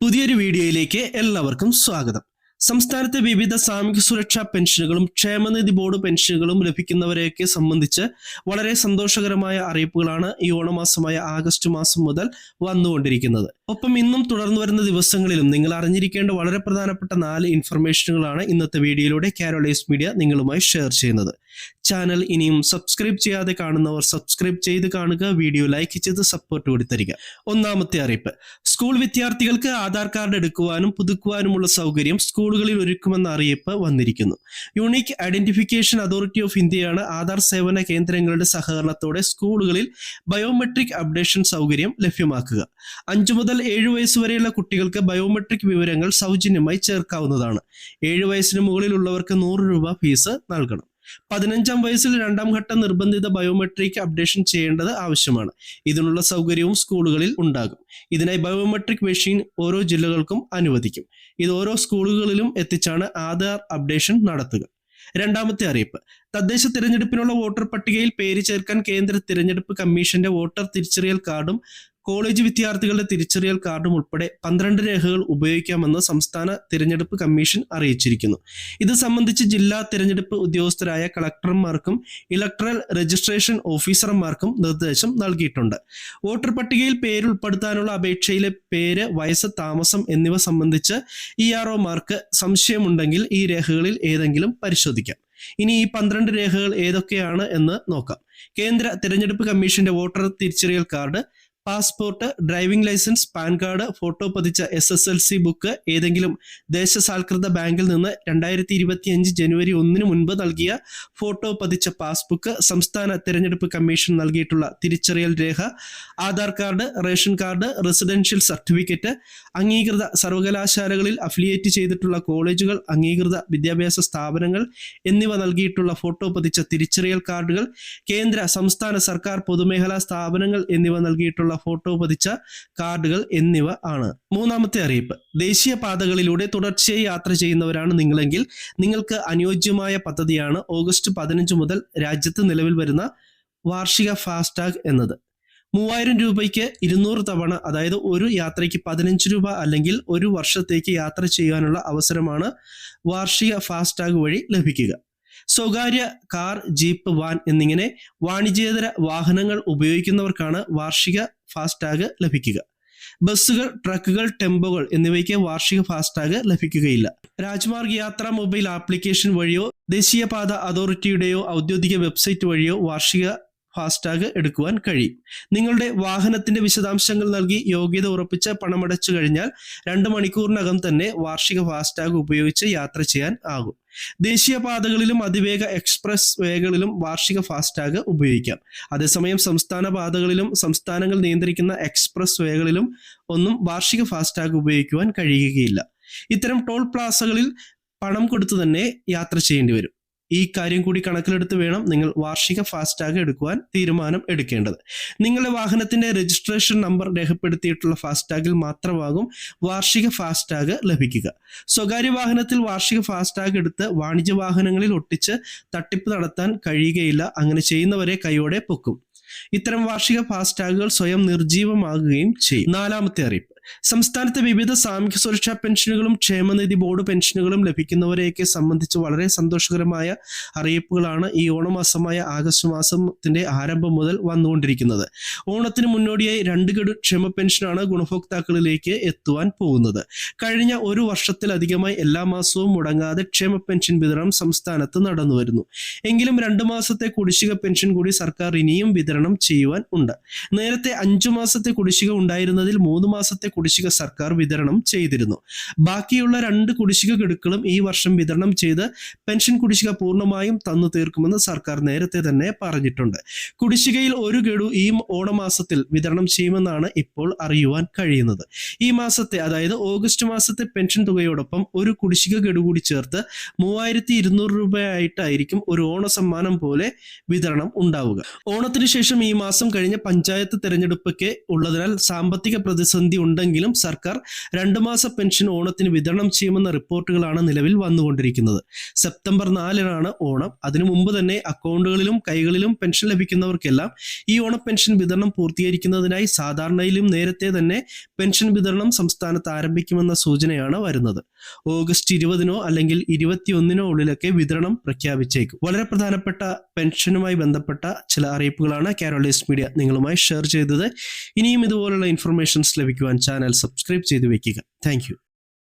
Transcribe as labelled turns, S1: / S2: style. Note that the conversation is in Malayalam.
S1: പുതിയൊരു വീഡിയോയിലേക്ക് എല്ലാവർക്കും സ്വാഗതം. സംസ്ഥാനത്തെ വിവിധ സാമൂഹ്യ സുരക്ഷാ പെൻഷനുകളും ക്ഷേമനിധി ബോർഡ് പെൻഷനുകളും ലഭിക്കുന്നവരെയൊക്കെ സംബന്ധിച്ച് വളരെ സന്തോഷകരമായ അറിയിപ്പുകളാണ് ഈ ഓണമാസമായ ആഗസ്റ്റ് മാസം മുതൽ വന്നുകൊണ്ടിരിക്കുന്നത്. ഒപ്പം ഇന്നും തുടർന്നു വരുന്ന ദിവസങ്ങളിലും നിങ്ങൾ അറിഞ്ഞിരിക്കേണ്ട വളരെ പ്രധാനപ്പെട്ട നാല് ഇൻഫർമേഷനുകളാണ് ഇന്നത്തെ വീഡിയോയിലൂടെ കാരോളൈസ് മീഡിയ നിങ്ങളുമായി ഷെയർ ചെയ്യുന്നത്. ചാനൽ ഇനിയും സബ്സ്ക്രൈബ് ചെയ്യാതെ കാണുന്നവർ സബ്സ്ക്രൈബ് ചെയ്ത് കാണുക വീഡിയോ ലൈക്ക് ചെയ്ത് സപ്പോർട്ട് കൊടുത്തരിക ഒന്നാമത്തെ അറിയിപ്പ്. സ്കൂൾ വിദ്യാർത്ഥികൾക്ക് ആധാർ കാർഡ് എടുക്കുവാനും പുതുക്കുവാനുമുള്ള സൗകര്യം സ്കൂളുകളിൽ ഒരുക്കുമെന്ന അറിയിപ്പ് വന്നിരിക്കുന്നു. യൂണിക് ഐഡന്റിഫിക്കേഷൻ അതോറിറ്റി ഓഫ് ഇന്ത്യയാണ് ആധാർ സേവന കേന്ദ്രങ്ങളുടെ സഹകരണത്തോടെ സ്കൂളുകളിൽ ബയോമെട്രിക് അപ്ഡേഷൻ സൗകര്യം ലഭ്യമാക്കുക. അഞ്ചു മുതൽ ഏഴു വരെയുള്ള കുട്ടികൾക്ക് ബയോമെട്രിക് വിവരങ്ങൾ സൗജന്യമായി ചേർക്കാവുന്നതാണ്. ഏഴു വയസ്സിന് മുകളിലുള്ളവർക്ക് നൂറ് രൂപ ഫീസ് നൽകണം. പതിനഞ്ചാം വയസ്സിൽ രണ്ടാം ഘട്ട നിർബന്ധിത ബയോമെട്രിക് അപ്ഡേഷൻ ചെയ്യേണ്ടത് ആവശ്യമാണ്. ഇതിനുള്ള സൗകര്യവും സ്കൂളുകളിൽ ഉണ്ടാകും. ഇതിനായി ബയോമെട്രിക് മെഷീൻ ഓരോ ജില്ലകൾക്കും അനുവദിക്കും. ഇത് ഓരോ സ്കൂളുകളിലും എത്തിച്ചാണ് ആധാർ അപ്ഡേഷൻ നടത്തുക. രണ്ടാമത്തെ അറിയിപ്പ്. തദ്ദേശ തിരഞ്ഞെടുപ്പിനുള്ള വോട്ടർ പട്ടികയിൽ പേര് ചേർക്കാൻ കേന്ദ്ര തിരഞ്ഞെടുപ്പ് കമ്മീഷന്റെ വോട്ടർ തിരിച്ചറിയൽ കാർഡും കോളേജ് വിദ്യാർത്ഥികളുടെ തിരിച്ചറിയൽ കാർഡും ഉൾപ്പെടെ പന്ത്രണ്ട് രേഖകൾ ഉപയോഗിക്കാമെന്ന് സംസ്ഥാന തിരഞ്ഞെടുപ്പ് കമ്മീഷൻ അറിയിച്ചിരിക്കുന്നു. ഇത് സംബന്ധിച്ച് ജില്ലാ തിരഞ്ഞെടുപ്പ് ഉദ്യോഗസ്ഥരായ കളക്ടർമാർക്കും ഇലക്ട്രൽ രജിസ്ട്രേഷൻ ഓഫീസർമാർക്കും നിർദ്ദേശം നൽകിയിട്ടുണ്ട്. വോട്ടർ പട്ടികയിൽ പേരുൾപ്പെടുത്താനുള്ള അപേക്ഷയിലെ പേര് വയസ്സ് താമസം എന്നിവ സംബന്ധിച്ച് ഇ ആർ ഒമാർക്ക് സംശയമുണ്ടെങ്കിൽ ഈ രേഖകളിൽ ഏതെങ്കിലും പരിശോധിക്കാം. ഇനി ഈ പന്ത്രണ്ട് രേഖകൾ ഏതൊക്കെയാണ് എന്ന് നോക്കാം. കേന്ദ്ര തിരഞ്ഞെടുപ്പ് കമ്മീഷന്റെ വോട്ടർ തിരിച്ചറിയൽ card passport driving licence PAN card photo പതിച്ച S S L C book ഏതെങ്കിലും ദേശസാൽകൃത ബാങ്കിൽ നിന്ന് രണ്ടായിരത്തി ഇരുപത്തി അഞ്ച് ജനുവരി ഒന്നിന് മുൻപ് നൽകിയ ഫോട്ടോ പതിച്ച പാസ്ബുക്ക് സംസ്ഥാന തിരഞ്ഞെടുപ്പ് കമ്മീഷൻ നൽകിയിട്ടുള്ള തിരിച്ചറിയൽ രേഖ Aadhaar card ration card residential certificate അംഗീകൃത സർവകലാശാലകളിൽ അഫിലിയേറ്റ് ചെയ്തിട്ടുള്ള കോളേജുകൾ അംഗീകൃത വിദ്യാഭ്യാസ സ്ഥാപനങ്ങൾ എന്നിവ നൽകിയിട്ടുള്ള ഫോട്ടോ പതിച്ച തിരിച്ചറിയൽ കാർഡുകൾ കേന്ദ്ര സംസ്ഥാന സർക്കാർ പൊതുമേഖലാ സ്ഥാപനങ്ങൾ എന്നിവ നൽകിയിട്ടുള്ള ഫോട്ടോ പതിച്ച കാർഡുകൾ എന്നിവ ആണ്. മൂന്നാമത്തെ അറിയിപ്പ്. ദേശീയ പാതകളിലൂടെ തുടർച്ചയായി യാത്ര ചെയ്യുന്നവരാണ് നിങ്ങളെങ്കിൽ നിങ്ങൾക്ക് അനുയോജ്യമായ പദ്ധതിയാണ് ഓഗസ്റ്റ് പതിനഞ്ച് മുതൽ രാജ്യത്ത് നിലവിൽ വരുന്ന വാർഷിക ഫാസ്ടാഗ് എന്നത്. മൂവായിരം രൂപയ്ക്ക് ഇരുന്നൂറ് തവണ അതായത് ഒരു യാത്രയ്ക്ക് പതിനഞ്ച് രൂപ അല്ലെങ്കിൽ ഒരു വർഷത്തേക്ക് യാത്ര ചെയ്യാനുള്ള അവസരമാണ് വാർഷിക ഫാസ്ടാഗ് വഴി ലഭിക്കുക. സ്വകാര്യ കാർ ജീപ്പ് വാൻ എന്നിങ്ങനെ വാണിജ്യേതര വാഹനങ്ങൾ ഉപയോഗിക്കുന്നവർക്കാണ് വാർഷിക ഫാസ്ടാഗ് ലഭിക്കുക. ബസ്സുകൾ ട്രക്കുകൾ ടെമ്പോകൾ എന്നിവയ്ക്ക് വാർഷിക ഫാസ്ടാഗ് ലഭിക്കുകയില്ല. രാജ്മാർഗ് യാത്രാ മൊബൈൽ ആപ്ലിക്കേഷൻ വഴിയോ ദേശീയപാത അതോറിറ്റിയുടെയോ ഔദ്യോഗിക വെബ്സൈറ്റ് വഴിയോ വാർഷിക ഫാസ്ടാഗ് എടുക്കുവാൻ കഴിയും. നിങ്ങളുടെ വാഹനത്തിന്റെ വിശദാംശങ്ങൾ നൽകി യോഗ്യത ഉറപ്പിച്ച് പണമടച്ചു കഴിഞ്ഞാൽ രണ്ട് മണിക്കൂറിനകം തന്നെ വാർഷിക ഫാസ്ടാഗ് ഉപയോഗിച്ച് യാത്ര ചെയ്യാൻ ആകും. ദേശീയപാതകളിലും അതിവേഗ എക്സ്പ്രസ് വേകളിലും വാർഷിക ഫാസ്ടാഗ് ഉപയോഗിക്കാം. അതേസമയം സംസ്ഥാന പാതകളിലും സംസ്ഥാനങ്ങൾ നിയന്ത്രിക്കുന്ന എക്സ്പ്രസ് വേകളിലും ഒന്നും വാർഷിക ഫാസ്ടാഗ് ഉപയോഗിക്കുവാൻ കഴിയുകയില്ല. ഇത്തരം ടോൾ പ്ലാസകളിൽ പണം കൊടുത്തു തന്നെ യാത്ര ചെയ്യേണ്ടി വരും. ഈ കാര്യം കൂടി കണക്കിലെടുത്ത് വേണം നിങ്ങൾ വാർഷിക ഫാസ്ടാഗ് എടുക്കുവാൻ തീരുമാനം എടുക്കേണ്ടത്. നിങ്ങളുടെ വാഹനത്തിന്റെ രജിസ്ട്രേഷൻ നമ്പർ രേഖപ്പെടുത്തിയിട്ടുള്ള ഫാസ്ടാഗിൽ മാത്രമാകും വാർഷിക ഫാസ്ടാഗ് ലഭിക്കുക. സ്വകാര്യ വാഹനത്തിൽ വാർഷിക ഫാസ്ടാഗ് എടുത്ത് വാണിജ്യ വാഹനങ്ങളിൽ ഒട്ടിച്ച് തട്ടിപ്പ് നടത്താൻ കഴിയുകയില്ല അങ്ങനെ ചെയ്യുന്നവരെ കൈയോടെ പൊക്കും. ഇത്തരം വാർഷിക ഫാസ്ടാഗുകൾ സ്വയം നിർജീവമാകുകയും ചെയ്യും. നാലാമത്തെ അറിയിപ്പ്. സംസ്ഥാനത്തെ വിവിധ സാമൂഹ്യ സുരക്ഷാ പെൻഷനുകളും ക്ഷേമനിധി ബോർഡ് പെൻഷനുകളും ലഭിക്കുന്നവരെയൊക്കെ സംബന്ധിച്ച് വളരെ സന്തോഷകരമായ അറിയിപ്പുകളാണ് ഈ ഓണമാസമായ ആഗസ്റ്റ് മാസത്തിന്റെ ആരംഭം മുതൽ വന്നുകൊണ്ടിരിക്കുന്നത്. ഓണത്തിന് മുന്നോടിയായി രണ്ട് ഗഡു ക്ഷേമ പെൻഷനാണ് ഗുണഭോക്താക്കളിലേക്ക് എത്തുവാൻ പോകുന്നത്. കഴിഞ്ഞ ഒരു വർഷത്തിലധികമായി എല്ലാ മാസവും മുടങ്ങാതെ ക്ഷേമ പെൻഷൻ വിതരണം സംസ്ഥാനത്ത് നടന്നു വരുന്നു എങ്കിലും രണ്ട് മാസത്തെ കുടിശ്ശിക പെൻഷൻ കൂടി സർക്കാർ ഇനിയും വിതരണം ചെയ്യുവാൻ ഉണ്ട്. നേരത്തെ അഞ്ചു മാസത്തെ കുടിശ്ശിക ഉണ്ടായിരുന്നതിൽ മൂന്ന് മാസത്തെ കുടിശ്ശിക സർക്കാർ വിതരണം ചെയ്തിരുന്നു. ബാക്കിയുള്ള രണ്ട് കുടിശ്ശിക ഗഡുക്കളും ഈ വർഷം വിതരണം ചെയ്ത് പെൻഷൻ കുടിശ്ശിക പൂർണമായും തന്നു തീർക്കുമെന്ന് സർക്കാർ നേരത്തെ തന്നെ പറഞ്ഞിട്ടുണ്ട്. കുടിശ്ശികയിൽ ഒരു ഗഡു ഈ ഓണമാസത്തിൽ വിതരണം ചെയ്യുമെന്നാണ് ഇപ്പോൾ അറിയുവാൻ കഴിയുന്നത്. ഈ മാസത്തെ അതായത് ഓഗസ്റ്റ് മാസത്തെ പെൻഷൻ തുകയോടൊപ്പം ഒരു കുടിശ്ശിക ഗഡു കൂടി ചേർത്ത് മൂവായിരത്തി ഇരുന്നൂറ് രൂപയായിട്ടായിരിക്കും ഒരു ഓണ സമ്മാനം പോലെ വിതരണം ഉണ്ടാവുക. ഓണത്തിന് ശേഷം ഈ മാസം കഴിഞ്ഞ പഞ്ചായത്ത് തെരഞ്ഞെടുപ്പൊക്കെ ഉള്ളതിനാൽ സാമ്പത്തിക പ്രതിസന്ധി ഉണ്ടെങ്കിൽ ഉണ്ടെങ്കിലും സർക്കാർ രണ്ടു മാസ പെൻഷൻ ഓണത്തിന് വിതരണം ചെയ്യുമെന്ന റിപ്പോർട്ടുകളാണ് നിലവിൽ വന്നുകൊണ്ടിരിക്കുന്നത്. സെപ്റ്റംബർ നാലിനാണ് ഓണം. അതിനു മുമ്പ് തന്നെ അക്കൗണ്ടുകളിലും കൈകളിലും പെൻഷൻ ലഭിക്കുന്നവർക്കെല്ലാം ഈ ഓണ പെൻഷൻ വിതരണം പൂർത്തീകരിക്കുന്നതിനായി സാധാരണയിലും നേരത്തെ തന്നെ പെൻഷൻ വിതരണം സംസ്ഥാനത്ത് ആരംഭിക്കുമെന്ന സൂചനയാണ് വരുന്നത്. ഓഗസ്റ്റ് ഇരുപതിനോ അല്ലെങ്കിൽ ഇരുപത്തിയൊന്നിനോ ഉള്ളിലൊക്കെ വിതരണം പ്രഖ്യാപിച്ചേക്കും. വളരെ പ്രധാനപ്പെട്ട പെൻഷനുമായി ബന്ധപ്പെട്ട ചില അറിയിപ്പുകളാണ് കാരോളീസ് മീഡിയ നിങ്ങളുമായി ഷെയർ ചെയ്തത്. ഇനിയും ഇതുപോലുള്ള ഇൻഫർമേഷൻസ് ലഭിക്കുവാൻ സബ്സ്ക്രൈബ് ചെയ്ത് വെക്കുക. താങ്ക്